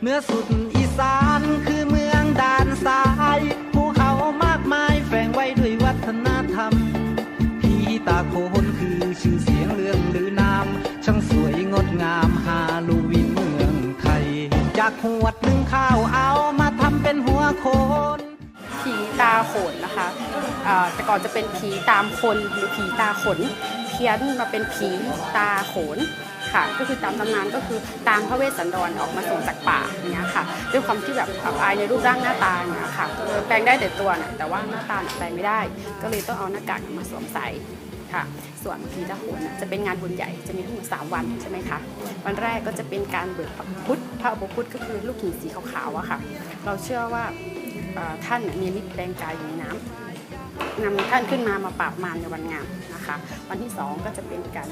เหนือสุดอีสานคือเมืองด่านซ้ายภูเขามากมายแฝงไว้ด้วยวัฒนธรรมผีตาโคนคือชื่อเสียงเรื่องลือนามช่างสวยงดงามฮาโลวีนเมืองไทย จากหวดหนึ่งข้าวเอามาทำเป็นหัวโคนผีตาโขนนะคะเอ่อแต่ก่อนจะเป็นผีตามคนหรือผีตาขน พี้ยนมาเป็นผีตาโขนค่ะ ก็คือตามตำนานก็คือตามพระเวสสันดรออกมาส่งจากป่าเงี้ยค่ะ ด้วยความที่แบบอับอายในรูปร่างหน้าตาอย่างเงี้ยค่ะแปลงได้แต่ตัวน่ะแต่ว่าหน้าตาแปลงไม่ได้ ก็เลยต้องเอาหน้ากากมาสวมใส่ค่ะ ส่วนผีตาโขนจะเป็นงานบุญใหญ่จะมีทั้งหมดสามวันใช่ไหมคะวันแรกก็จะเป็นการเบิกพุทธพระอุปคุตก็คือลูกหินสีขาวๆอะค่ะ เราเชื่อว่าท่านมีฤทธิ์แปลงกายอยู่ในน้ำ นำท่านขึ้นมามาปราบมารในวันงามนะคะ วันที่สองก็จะเป็นการ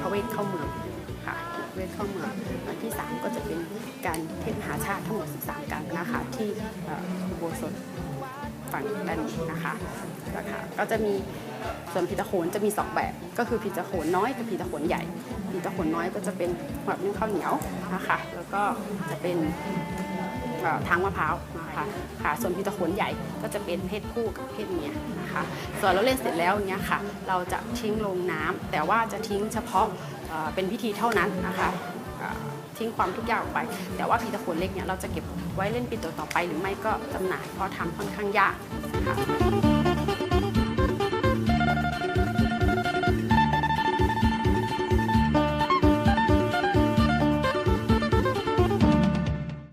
พระเวทเข้าเมืองค่ะเวทเข้าเมืองวันที่สามก็จะเป็นการเทศมหาชาติทั้งหมด 13กันนะคะที่อุโบสถฝั่งด้านนี้นะคะนะคะก็จะมีส่วนผีตะโขนจะมีสองแบบ ก็คือผีตะโขนน้อยกับผีตะโขนใหญ่ผีตะโขนน้อยก็จะเป็นแบบนึ่งข้าวเหนียวนะคะแล้วก็จะเป็น ทางมะพร้าวนะคะค่ะส่วนพิตะโขนใหญ่ก็จะเป็นเพศผู้กับเพศเมียนะคะส่วนเราเล่นเสร็จแล้วเนี้ยค่ะ เราจะทิ้งลงน้ำแต่ว่าจะทิ้งเฉพาะเป็นพิธีเท่านั้นนะคะทิ้งความทุกอย่างออกไป แต่ว่าพีตะโขนเล็กเนี่ยเราจะเก็บไว้เล่นปีต่อๆไป หรือไม่ก็จำหน่ายเพราะทำค่อนข้างยากนะคะ